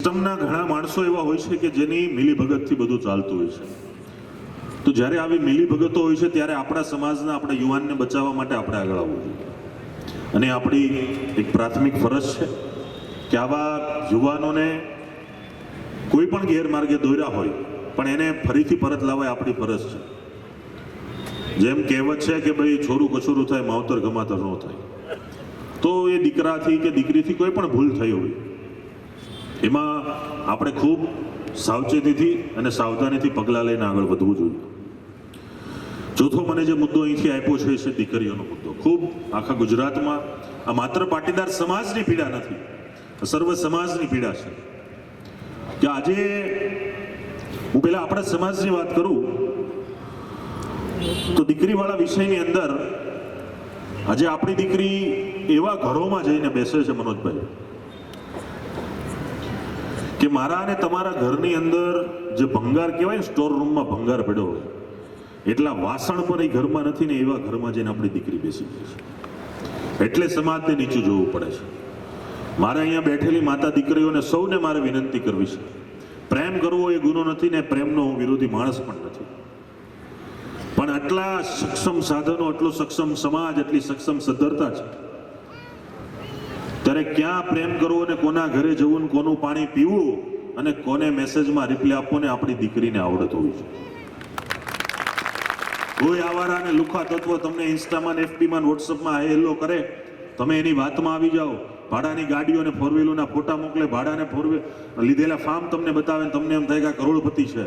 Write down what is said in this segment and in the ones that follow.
સિસ્ટમના ઘણા માણસો એવા હોય છે કે જેની મિલીભગતથી બધું ચાલતું હોય છે. તો જ્યારે આવી મિલીભગતો હોય છે, ત્યારે આપણા સમાજના આપણા યુવાનને બચાવવા માટે આપણે આગળ આવવું જોઈએ. અને આપણી એક પ્રાથમિક ફરજ છે કે આવા યુવાનોને કોઈ પણ ગેરમાર્ગે દોર્યા હોય, પણ એને ફરીથી પરત લાવવા આપણી ફરજ છે. જેમ કહેવત છે કે ભાઈ, છોરું કછોરું થાય, માવતર ગમાતર ન થાય. તો એ દીકરાથી કે દીકરીથી કોઈ પણ ભૂલ થઈ હોય એમાં આપણે ખૂબ સાવચેતીથી અને સાવધાનીથી પગલાં લઈને આગળ વધવું જોઈએ. ચોથો મને જે મુદ્દો અહીંથી આપ્યો છે, એ છે દીકરીઓનો મુદ્દો. ખૂબ આખા ગુજરાતમાં આ માત્ર પાટીદાર સમાજની પીડા નથી સર્વ સમાજની પીડા છે. કે આજે હું પહેલાં આપણા સમાજની વાત કરું, તો દીકરીવાળા વિષયની અંદર આજે આપણી દીકરી એવા ઘરોમાં જઈને બેસે છે મનોજભાઈ. કે મારા અને તમારા ઘરની અંદર જે ભંગાર કહેવાય સ્ટોર રૂમમાં ભંગાર પડ્યો હોય, એટલા વાસણ પણ એ ઘરમાં નથી ને એવા ઘરમાં જઈને આપણી દીકરી બેસી ગઈ છે. એટલે સમાજને નીચું જોવું પડે છે. મારે અહીંયા બેઠેલી માતા દીકરીઓને સૌને મારે વિનંતી કરવી છે. પ્રેમ કરવો એ ગુનો નથી ને પ્રેમનો હું વિરોધી માણસ પણ નથી. પણ આટલા સક્ષમ સાધનો, આટલો સક્ષમ સમાજ એટલી સક્ષમ સદ્ધરતા છે. ત્યારે ક્યાં પ્રેમ કરવો અને કોના ઘરે જવું કોનું પાણી પીવું અને કોને મેસેજમાં રિપ્લે આપવો ને આપણી દીકરીને આવડત હોવી જોઈએ કોઈ આવારા અને લુખા તત્વો તમને ઇન્સ્ટામાં ને એફબીમાં વોટ્સઅપમાં હેલો કરે, તમે એની વાતમાં આવી જાઓ, ભાડાની ગાડીઓ અને ફોર વ્હીલોના ફોટા મોકલે ભાડાને ફોર લીધેલા ફાર્મ તમને બતાવે તમને એમ થાય કે કરોડપતિ છે.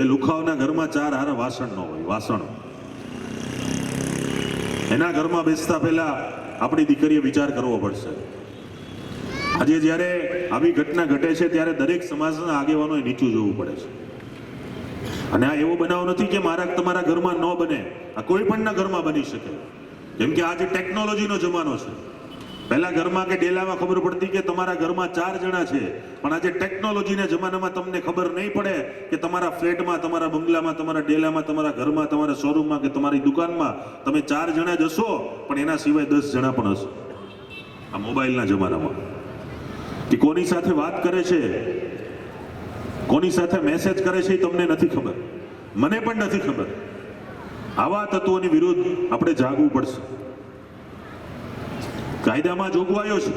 એ લુખાઓના ઘરમાં ચાર હારા વાસણ ન હોય, વાસણ. એના ઘરમાં બેસતા પહેલા આપણી દીકરીએ વિચાર કરવો પડશે. આજે જ્યારે આવી ઘટના ઘટે છે, ત્યારે દરેક સમાજના આગેવાનોએ નીચું જોવું પડે છે. અને આ એવો બનાવ નથી કે મારા તમારા ઘરમાં ન બને. આ કોઈ પણના ઘરમાં બની શકે. કેમ કે આજે ટેકનોલોજીનો જમાનો છે પહેલા ઘરમાં કે ડેલામાં ખબર પડતી કે તમારા ઘરમાં ચાર જણા છે, પણ આજે ટેકનોલોજીના જમાનામાં તમને ખબર નહીં પડે કે તમારા ફ્લેટમાં, તમારા બંગલામાં, તમારા ડેલામાં, તમારા ઘરમાં, તમારા શોરૂમમાં કે તમારી દુકાનમાં તમે ચાર જણા જ હશો, પણ એના સિવાય દસ જણા પણ હશો. આ મોબાઈલના જમાનામાં. કે કોની સાથે વાત કરે છે? કોની સાથે મેસેજ કરે છે એ તમને નથી ખબર. મને પણ નથી ખબર. આવા તત્વોની વિરુદ્ધ આપણે જાગવું પડશે. કાયદામાં જોગવાયો છે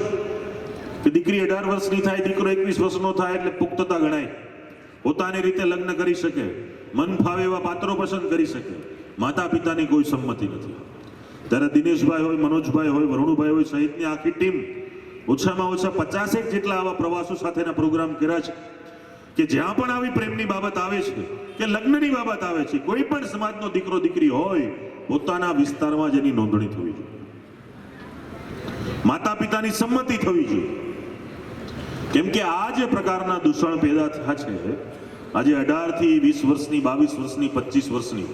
કે દીકરી અઢાર વર્ષની થાય, દીકરો એકવીસ વર્ષનો થાય એટલે પુખ્તતા ગણાય. પોતાની રીતે લગ્ન કરી શકે, મન ફાવે એવા પાત્રો પસંદ કરી શકે. માતા પિતાની કોઈ સંમતિ નથી. ત્યારે દિનેશભાઈ હોય, મનોજભાઈ હોય, વરુણભાઈ હોય, સહિતની આખી ટીમ ઓછામાં ઓછા પચાસેક જેટલા આવા પ્રવાસો સાથેના પ્રોગ્રામ કર્યા છે. કે જ્યાં પણ આવી પ્રેમની બાબત આવે છે, કે લગ્નની બાબત આવે છે, કોઈ પણ સમાજનો દીકરો દીકરી હોય, પોતાના વિસ્તારમાં જેની નોંધણી થવી જોઈએ. માતા પિતાની સંમતિ થવી જોઈએ. કેમ કે આ જે પ્રકારના દૂષણ પેદા થયા છે, આજે અઢારથી વીસ વર્ષની, બાવીસ વર્ષની, પચીસ વર્ષની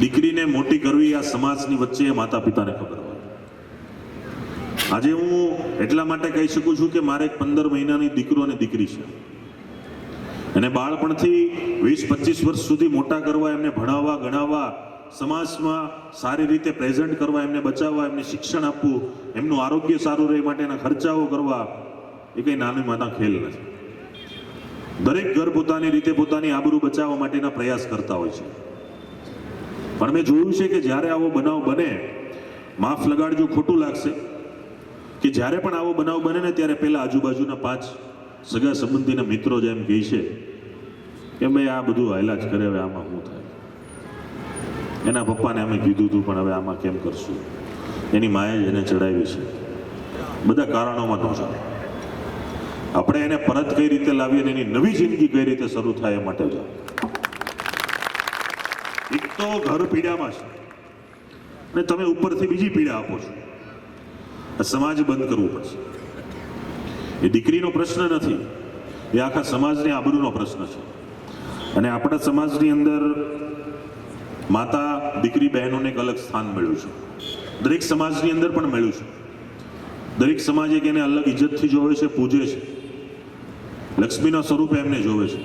દીકરીને મોટી કરવી આ સમાજની વચ્ચે માતા પિતાને ખબર હોય. આજે હું એટલા માટે કહી શકું છું કે મારે એક પંદર મહિનાની દીકરો અને દીકરી છે. અને બાળપણથી વીસ, પચીસ વર્ષ સુધી મોટા કરવા, એમને ભણાવવા, ગણાવવા, સમાજમાં સારી રીતે પ્રેઝન્ટ કરવા, એમને બચાવવા, એમને શિક્ષણ આપવું એમનું આરોગ્ય સારું રહે માટેના ખર્ચાઓ કરવા એ કંઈ નાની માના ખેલ નથી. દરેક ઘર પોતાની રીતે પોતાની આબરૂ બચાવવા માટેના પ્રયાસ કરતા હોય છે. પણ મેં જોયું છે કે જ્યારે આવો બનાવ બને, માફ લગાડજો, ખોટું લાગશે. કે જ્યારે પણ આવો બનાવ બને ને ત્યારે પહેલા આજુબાજુના પાંચ સગા સંબંધીના મિત્રો જેમ કહે છે કે ભાઈ, આ બધું હાયલા જ કરે, હવે આમાં શું થાય? એના પપ્પાને અમે કીધું હતું, પણ હવે આમાં કેમ કરશું? એની માએ જ એને ચડાવી છે. બધા કારણોમાં ન ચાલે આપણે એને પરત કઈ રીતે લાવીએ અને એની નવી જિંદગી કઈ રીતે શરૂ થાય એ માટે છે એક તો ઘર પીડામાં છે. અને તમે ઉપરથી બીજી પીડા આપો છો. આ સમાજ બંધ કરવું પડશે. એ દીકરીનો પ્રશ્ન નથી. એ આખા સમાજની આબરૂનો પ્રશ્ન છે. અને આપણા સમાજની અંદર માતા, દીકરી, બહેનોને એક અલગ સ્થાન મળ્યું છે. દરેક સમાજની અંદર પણ મળ્યું છે. દરેક સમાજ એક એને અલગ ઇજ્જતથી જોવે છે, પૂજે છે. લક્ષ્મીના સ્વરૂપે એમને જોવે છે.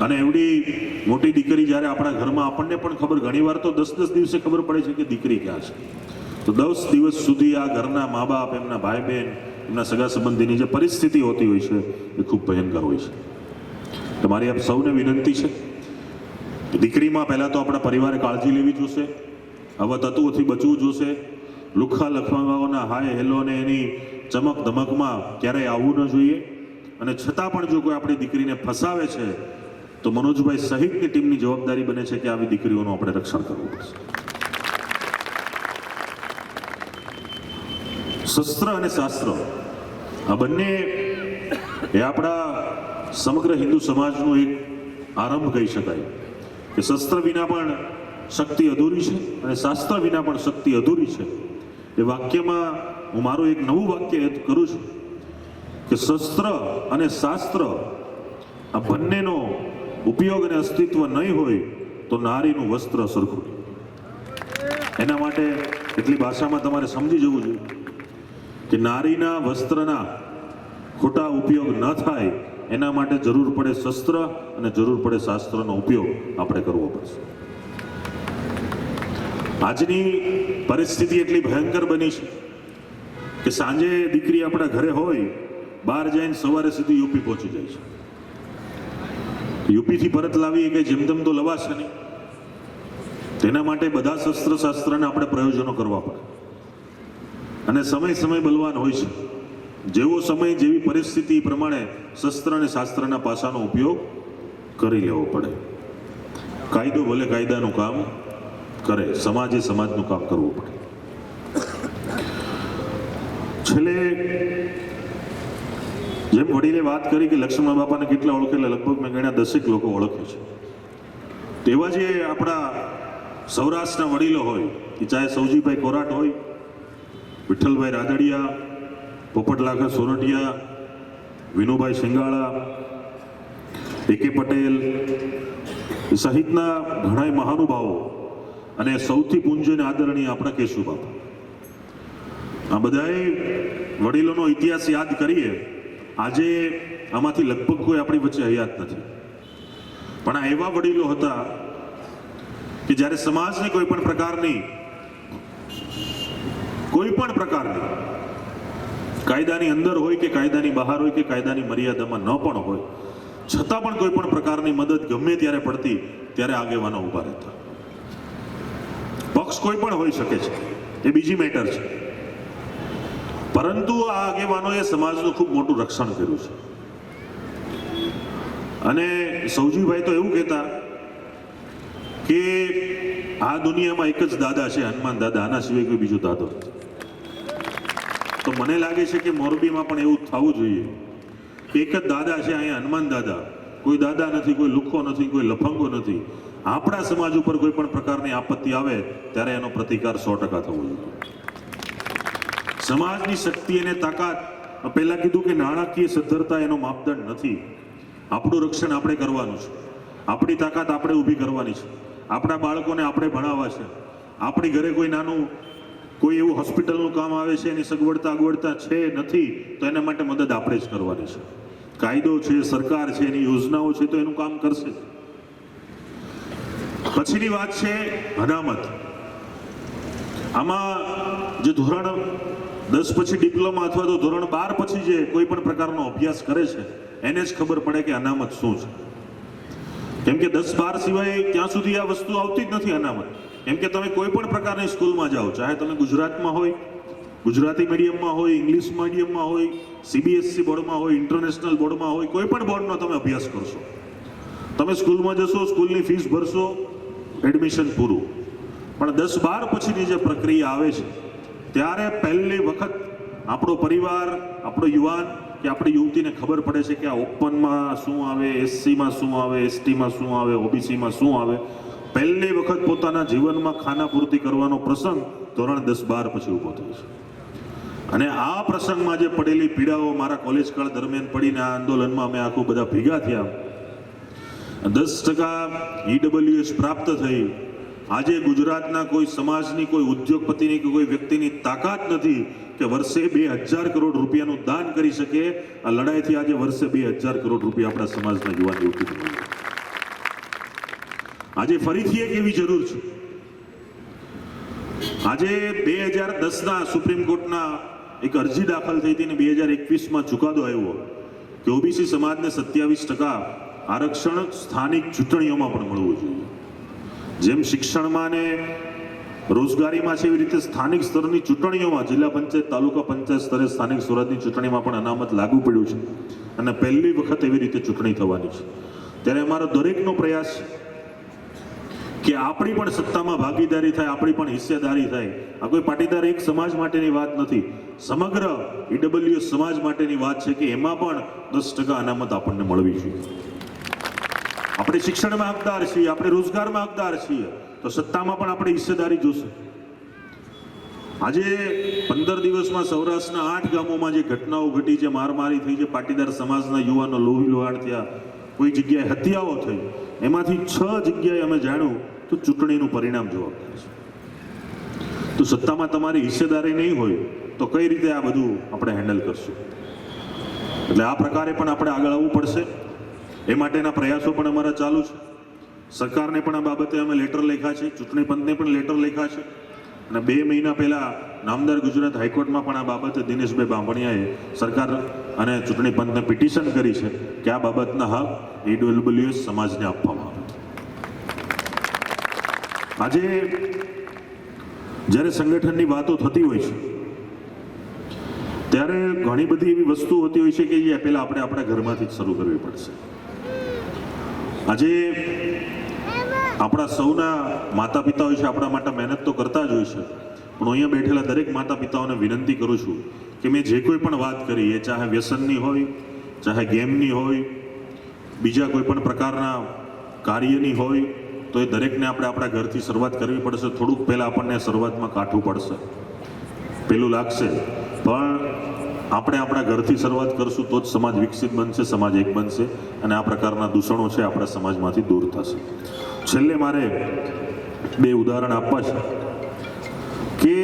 અને એવડી મોટી દીકરી જ્યારે આપણા ઘરમાં આપણને પણ ખબર, ઘણીવાર તો દસ દસ દિવસે ખબર પડે છે કે દીકરી ક્યાં છે. તો દસ દિવસ સુધી આ ઘરના મા બાપ એમના ભાઈ બહેન એમના સગા સંબંધીની જે પરિસ્થિતિ હોતી હોય છે, એ ખૂબ ભયંકર હોય છે. તમારી મારી આપ સૌને વિનંતી છે દીકરીમાં પહેલાં તો આપણા પરિવારે કાળજી લેવી જોશે. આવા તત્વોથી બચવું જોશે. લુખ્ખા લખવાઓના હાય હેલો અને એની ચમક ધમકમાં ક્યારેય આવવું ન જોઈએ. અને છતાં પણ જો કોઈ આપણી દીકરીને ફસાવે છે, તો મનોજભાઈ સહિતની ટીમની જવાબદારી બને છે કે આવી દીકરીઓનું આપણે રક્ષણ કરવું પડશે. શસ્ત્ર અને શાસ્ત્ર. આ બંને એ આપણા સમગ્ર હિન્દુ સમાજનો એક આરંભ કહી શકાય. કે શસ્ત્ર વિના પણ શક્તિ અધૂરી છે અને શાસ્ત્ર વિના પણ શક્તિ અધૂરી છે. એ વાક્યમાં હું મારું એક નવું વાક્ય એડ કરું છું કે શસ્ત્ર અને શાસ્ત્ર આ બંનેનો ઉપયોગ અને અસ્તિત્વ નહીં હોય તો નારીનું વસ્ત્ર સરખું એના માટે એટલી ભાષામાં તમારે સમજી જવું જોઈએ કે નારીના વસ્ત્રના ખોટા ઉપયોગ ન થાય એના માટે જરૂર પડે શસ્ત્ર અને જરૂર પડે શાસ્ત્રનો ઉપયોગ આપણે કરવો પડશે. આજની પરિસ્થિતિ એટલી ભયંકર બની છે કે સાંજે દીકરી આપણા ઘરે હોય, બહાર જઈને સવારે સીધી યુપી પહોંચી જાય છે. યુપીથી પરત લાવી એ કઈ જેમતેમ તો લવાશે નહીં. તેના માટે બધા શસ્ત્ર શાસ્ત્રને આપણે પ્રયોજનો કરવા પડે. અને સમય સમય બલવાન હોય છે. જેવો સમય જેવી પરિસ્થિતિ પ્રમાણે શસ્ત્ર અને શાસ્ત્રના પાસાનો ઉપયોગ કરી લેવો પડે. કાયદો ભલે કાયદાનું કામ કરે, સમાજે સમાજનું કામ કરવું પડે. છેલ્લે જેમ વડીલે વાત કરી કે લક્ષ્મણ બાપાને કેટલા ઓળખે, એટલે લગભગ મેં ગણ્યા દસેક લોકો ઓળખે છે. તેવા જે આપણા સૌરાષ્ટ્રના વડીલો હોય, કે ચાહે સૌજીભાઈ કોરાટ હોય, વિઠ્ઠલભાઈ રાદડિયા પોપટલાખા સોરઠિયા, વિનુભાઈ શિંગાળા કે પટેલ સહિતના ઘણા મહાનુભાવો અને સૌથી પૂંજ્ય અને આદરણીય આપણા કેશુ બાપા. આ બધાએ વડીલોનો ઇતિહાસ યાદ કરીએ, આજે આમાંથી લગભગ કોઈ આપણી વચ્ચે હયાત નથી. પણ આ એવા વડીલો હતા કે જ્યારે સમાજની કોઈ પણ પ્રકારની, કોઈ પણ પ્રકારની કાયદાની અંદર હોય કે કાયદાની બહાર હોય કે કાયદાની મર્યાદામાં ન પણ હોય, છતાં પણ કોઈ પણ પ્રકારની મદદ ગમે ત્યારે પડતી, ત્યારે આગેવાનો ઊભા રહેતા. પક્ષ કોઈ પણ હોઈ શકે છે. એ બીજી મેટર છે. પરંતુ આ આગેવાનોએ સમાજનું ખૂબ મોટું રક્ષણ કર્યું છે. અને સૌજીભાઈ તો એવું કહેતા કે આ દુનિયામાં એક જ દાદા છે, હનુમાન દાદા, આના સિવાય કોઈ બીજો દાદો તો મને લાગે છે કે મોરબીમાં પણ એવું થવું જોઈએ એક જ દાદા છે અહીંયા હનુમાન દાદા. કોઈ દાદા નથી, કોઈ લુખ્ખો નથી, કોઈ લફંગો નથી. આપણા સમાજ ઉપર કોઈ પણ પ્રકારની આપત્તિ આવે, ત્યારે એનો પ્રતિકાર સો ટકા થવો જોઈએ. સમાજની શક્તિ અને તાકાત પહેલા કીધું કે નાણાકીય સદ્ધરતા એનો માપદંડ નથી. આપણું રક્ષણ આપણે કરવાનું છે. આપણી તાકાત આપણે ઊભી કરવાની છે. આપણા બાળકોને આપણે ભણાવવા છે. આપણી ઘરે કોઈ નાનું, કોઈ એવું હોસ્પિટલનું કામ આવે છે, એની સગવડતા અગવડતા છે નથી, તો એના માટે મદદ આપણે જ કરવાની છે. કાયદો છે, સરકાર છે, એની યોજનાઓ છે, તો એનું કામ કરશે. પછીની વાત છે અનામત. આમાં જે ધોરણ દસ પછી ડિપ્લોમા અથવા તો ધોરણ બાર પછી જે કોઈ પણ પ્રકારનો અભ્યાસ કરે છે, એને જ ખબર પડે કે અનામત શું છે. કેમ કે દસ બાર સિવાય ત્યાં સુધી આ વસ્તુ આવતી જ નથી અનામત. કેમ કે તમે કોઈ પણ પ્રકારની સ્કૂલમાં જાઓ, ચાહે તમે ગુજરાતમાં હોય, ગુજરાતી મીડિયમમાં હોય, ઇંગ્લિશ મીડિયમમાં હોય સીબીએસસી બોર્ડમાં હોય, ઇન્ટરનેશનલ બોર્ડમાં હોય, કોઈ પણ બોર્ડનો તમે અભ્યાસ કરશો. તમે સ્કૂલમાં જશો, સ્કૂલની ફીસ ભરશો એડમિશન પૂરું. પણ દસ બાર પછીની જે પ્રક્રિયા આવે છે, ત્યારે પહેલી વખત આપણો પરિવાર, આપણો યુવાન કે આપણી યુવતીને ખબર પડે છે કે આ ઓપનમાં શું આવે, એસસીમાં શું આવે, એસટીમાં શું આવે, ઓબીસીમાં શું આવે. પહેલી વખત પોતાના જીવનમાં ખાનાપૂર્તિ કરવાનો પ્રસંગ ધોરણ દસ બાર પછી ઊભો થયો છે. અને આ પ્રસંગમાં જે પડેલી પીડાઓ મારા કોલેજ કાળ દરમિયાન પડીને આ આંદોલનમાં અમે આખું બધા ભેગા થયા. દસ ટકા ઈડબ્લ્યુએસ પ્રાપ્ત થઈ. આજે ગુજરાતના કોઈ સમાજની, કોઈ ઉદ્યોગપતિની કે કોઈ વ્યક્તિની તાકાત નથી કે વર્ષે બે હજાર કરોડ રૂપિયાનું દાન કરી શકે. આ લડાઈથી આજે વર્ષે બે હજાર કરોડ રૂપિયા આપણા સમાજના યુવાન યુવતી આજે ફરીથી એક એવી જરૂર છે. આજે બે હજાર દસના સુપ્રીમ કોર્ટના એક અરજી દાખલ થઈ હતી ને બે હજાર એકવીસમાં ચુકાદો આવ્યો કે ઓબીસી સમાજને સત્યાવીસ ટકા આરક્ષણ સ્થાનિક ચૂંટણીઓમાં પણ મળવું જોઈએ. જેમ શિક્ષણમાં ને રોજગારીમાં છે એવી રીતે સ્થાનિક સ્તરની ચૂંટણીઓમાં જિલ્લા પંચાયત, તાલુકા પંચાયત સ્તરે સ્થાનિક સ્વરાજની ચૂંટણીમાં પણ અનામત લાગુ પડ્યું છે અને પહેલી વખત એવી રીતે ચૂંટણી થવાની છે. ત્યારે અમારો દરેકનો પ્રયાસ કે આપણી પણ સત્તામાં ભાગીદારી થાય, આપણી પણ હિસ્સેદારી થાય. આ કોઈ પાટીદાર એક સમાજ માટેની વાત નથી. સમગ્ર ઈડબલ્યુ સમાજ માટેની વાત છે કે એમાં પણ દસ ટકા અનામત આપણને મળવી જોઈએ. આપણે શિક્ષણમાં હકદાર છીએ, આપણે રોજગારમાં હકદાર છીએ, તો સત્તામાં પણ આપણે હિસ્સેદારી જોશે. આજે પંદર દિવસમાં સૌરાષ્ટ્રના આઠ ગામોમાં જે ઘટનાઓ ઘટી છે, મારમારી થઈ છે, પાટીદાર સમાજના યુવાનો લોહી લોહાણ થયા, કોઈ જગ્યાએ હત્યાઓ થઈ, એમાંથી છ જગ્યાએ અમે જાણ્યું, તો ચૂંટણીનું પરિણામ જવાબદાર છે. તો સત્તામાં તમારી હિસ્સેદારી નહીં હોય, તો કઈ રીતે આ બધું આપણે હેન્ડલ કરશું? એટલે આ પ્રકારે પણ આપણે આગળ આવવું પડશે. એ માટેના પ્રયાસો પણ અમારા ચાલુ છે. સરકારને પણ આ બાબતે અમે લેટર લખ્યા છે, ચૂંટણી પંચને પણ લેટર લખ્યા છે. અને બે મહિના પહેલાં નામદાર ગુજરાત હાઈકોર્ટમાં પણ આ બાબતે દિનેશભાઈ બાંભણિયાએ સરકાર અને ચૂંટણી પંચને પિટિશન કરી છે કે આ બાબતના હક ઈડબ્લ્યુએસ સમાજને આપવામાં આવે. આજે જ્યારે સંગઠનની વાતો થતી હોય છે, ત્યારે ઘણી બધી એવી વસ્તુ હોતી હોય છે કે જે પહેલાં આપણે આપણા ઘરમાંથી જ શરૂ કરવી પડશે. આજે આપણા સૌના માતા પિતા હોય છે, આપણા માટે મહેનત તો કરતા જ હોય છે. પણ અહીંયા બેઠેલા દરેક માતા પિતાઓને વિનંતી કરું છું કે મેં જે કોઈ પણ વાત કરી, એ ચાહે વ્યસનની હોય, ચાહે ગેમની હોય, બીજા કોઈ પણ પ્રકારના કાર્યની હોય, તો એ દરેકને આપણે આપણા ઘરથી શરૂઆત કરવી પડશે. થોડુંક પહેલાં આપણને શરૂઆતમાં કાઠું પડશે. પેલું લાગશે. પણ આપણે આપણા ઘરથી શરૂઆત કરશું તો જ સમાજ વિકસિત બનશે, સમાજ એક બનશે અને આ પ્રકારના દૂષણો છે આપણા સમાજમાંથી દૂર થશે. છેલ્લે મારે બે ઉદાહરણ આપવા છે કે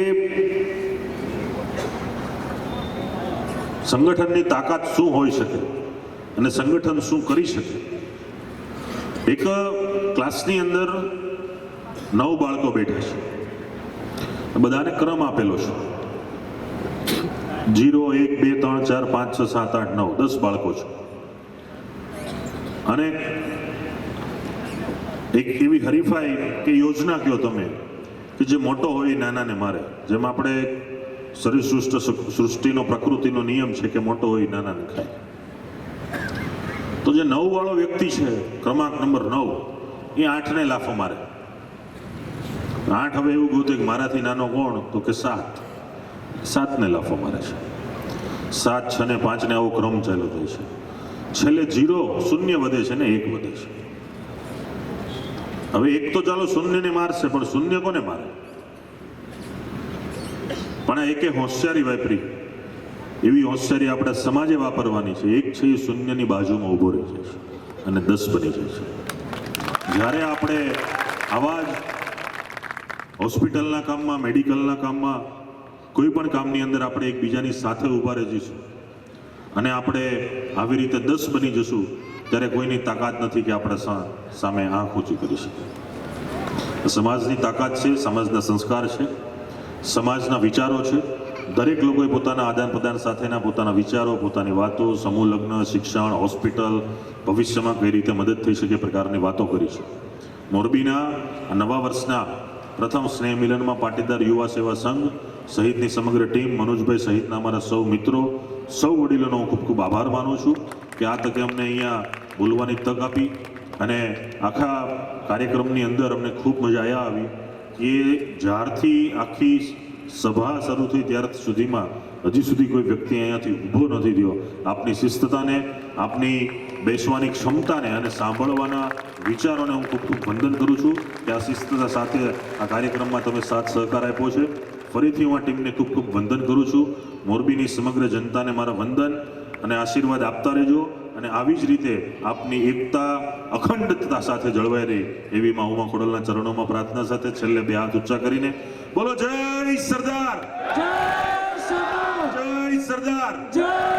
સંગઠનની તાકાત શું હોઈ શકે અને સંગઠન શું કરી શકે? એક ક્લાસની અંદર નવ બાળકો બેઠા છે. બધાને ક્રમ આપેલો છે. જીરો એક બે ત્રણ ચાર પાંચ છ સાત આઠ નવ. દસ બાળકો છે. અને એક એવી હરીફાઈ કે યોજના કયો તમે કે જે મોટો હોય એ નાનાને મારે. જેમ આપણે શરીર સૃષ્ટ સૃષ્ટિનો, પ્રકૃતિનો નિયમ છે કે મોટો હોય નાનાને ખાય. તો જે નવ વાળો વ્યક્તિ છે, ક્રમાંક નંબર નવ, એ આઠને લાફો મારે. આઠ હવે એવું ગોતે કે મારાથી નાનો કોણ? તો કે સાત. સાતને લાફો મારે છે. સાત, છ ને પાંચને આવો ક્રમ ચાલુ થાય છે. છેલ્લે જીરો, શૂન્ય વધે છે ને એક વધે છે. હવે એક તો ચાલો શૂન્યને મારશે, પણ શૂન્ય કોને મારે? પણ આ એકે હોશિયારી વાપરી. એવી હોશિયારી આપણા સમાજે વાપરવાની છે. એક છે એ શૂન્યની બાજુમાં ઊભો રહી જાય છે અને દસ બની જાય છે. જ્યારે આપણે આવા જ હોસ્પિટલના કામમાં, મેડિકલના કામમાં કોઈ પણ કામની અંદર આપણે એકબીજાની સાથે ઊભા રહીશું અને આપણે આવી રીતે દસ બની જશું, ત્યારે કોઈની તાકાત નથી કે આપણે સામે આંખ ઊંચી કરી શકીએ સમાજની તાકાત છે, સમાજના સંસ્કાર છે, સમાજના વિચારો છે. દરેક લોકોએ પોતાના આદાન પ્રદાન સાથેના પોતાના વિચારો, પોતાની વાતો, સમૂહ લગ્ન, શિક્ષણ, હોસ્પિટલ, ભવિષ્યમાં કઈ રીતે મદદ થઈ શકે પ્રકારની વાતો કરી છે. મોરબીના નવા વર્ષના પ્રથમ સ્નેહ મિલનમાં પાટીદાર યુવા સેવા સંઘ સહિતની સમગ્ર ટીમ મનોજભાઈ સહિતના અમારા સૌ મિત્રો, સૌ વડીલોનો હું ખૂબ ખૂબ આભાર માનું છું કે આ તકે અમને અહીંયા બોલવાની તક આપી અને આખા કાર્યક્રમની અંદર અમને ખૂબ મજા આવી. કે જ્યારથી આખી સભા શરૂ થઈ ત્યાર સુધીમાં હજી સુધી કોઈ વ્યક્તિ અહીંયાથી ઊભો નથી થયો. આપની શિસ્તતાને, આપની બેસવાની ક્ષમતાને અને સાંભળવાના વિચારોને હું ખૂબ ખૂબ વંદન કરું છું કે આ શિસ્તતા સાથે આ કાર્યક્રમમાં તમે સાથ સહકાર આપ્યો છે. ફરીથી હું આ ટીમને ખૂબ ખૂબ વંદન કરું છું. મોરબીની સમગ્ર જનતાને મારા વંદન અને આશીર્વાદ આપતા રહેજો અને આવી જ રીતે આપની એકતા અખંડતા સાથે જળવાઈ રહી એવી મા ઉમા ખોડલના ચરણોમાં પ્રાર્થના સાથે છેલ્લે બે હાથ ઊંચા કરીને બોલો જય સરદાર! જય સરદાર! જય સરદાર! જય